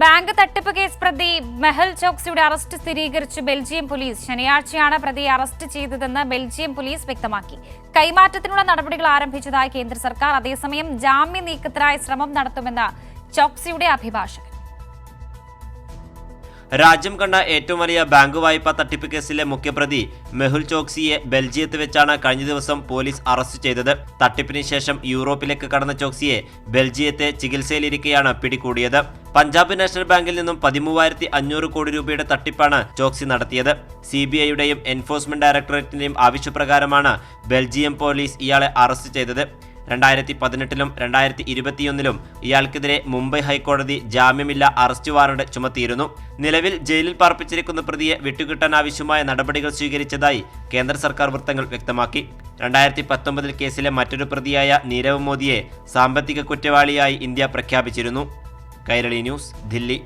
Bank തട്ടിപ്പ് case പ്രതി മെഹൽ ചോക്സിയുടെ അറസ്റ്റ് സ്ഥിരീകരിച്ച് ബെൽജിയം പോലീസ്. ശനിയാഴ്ചയാണ് പ്രതിയെ അറസ്റ്റ് ചെയ്തതെന്ന് ബെൽജിയം പോലീസ് വ്യക്തമാക്കി. കൈമാറ്റത്തിനുള്ള നടപടികൾ ആരംഭിച്ചതായി കേന്ദ്ര സർക്കാർ. അതേസമയം ജാമ്യ നീക്കത്തിനായി ശ്രമം നടത്തുമെന്ന് ചോക്സിയുടെ അഭിഭാഷകൻ. രാജ്യം കണ്ട ഏറ്റവും വലിയ ബാങ്ക് വായ്പാ തട്ടിപ്പ് കേസിലെ മുഖ്യപ്രതി മെഹുൽ ചോക്സിയെ ബെൽജിയത്ത് വെച്ചാണ് കഴിഞ്ഞ ദിവസം പോലീസ് അറസ്റ്റ് ചെയ്തത്. തട്ടിപ്പിന് ശേഷം യൂറോപ്പിലേക്ക് കടന്ന ചോക്സിയെ ബെൽജിയത്തെ ചികിത്സയിലിരിക്കെയാണ് പിടികൂടിയത്. പഞ്ചാബ് നാഷണൽ ബാങ്കിൽ നിന്നും പതിമൂവായിരത്തി അഞ്ഞൂറ് കോടി രൂപയുടെ തട്ടിപ്പാണ് ചോക്സി നടത്തിയത്. സി ബി ഐയുടെയും എൻഫോഴ്സ്മെന്റ് ഡയറക്ടറേറ്റിന്റെയും ആവശ്യപ്രകാരമാണ് ബെൽജിയം പോലീസ് ഇയാളെ അറസ്റ്റ് ചെയ്തത്. രണ്ടായിരത്തി പതിനെട്ടിലും രണ്ടായിരത്തി ഇരുപത്തിയൊന്നിലും ഇയാൾക്കെതിരെ മുംബൈ ഹൈക്കോടതി ജാമ്യമില്ല അറസ്റ്റ് വാറണ്ട് ചുമത്തിയിരുന്നു. നിലവിൽ ജയിലിൽ പാർപ്പിച്ചിരിക്കുന്ന പ്രതിയെ വിട്ടുകിട്ടാൻ ആവശ്യമായ നടപടികൾ സ്വീകരിച്ചതായി കേന്ദ്ര സർക്കാർ വൃത്തങ്ങൾ വ്യക്തമാക്കി. രണ്ടായിരത്തി പത്തൊമ്പതിൽ കേസിലെ മറ്റൊരു പ്രതിയായ നീരവ് മോദിയെ സാമ്പത്തിക കുറ്റവാളിയായി ഇന്ത്യ പ്രഖ്യാപിച്ചിരുന്നു. കൈരളി ന്യൂസ് ദില്ലി.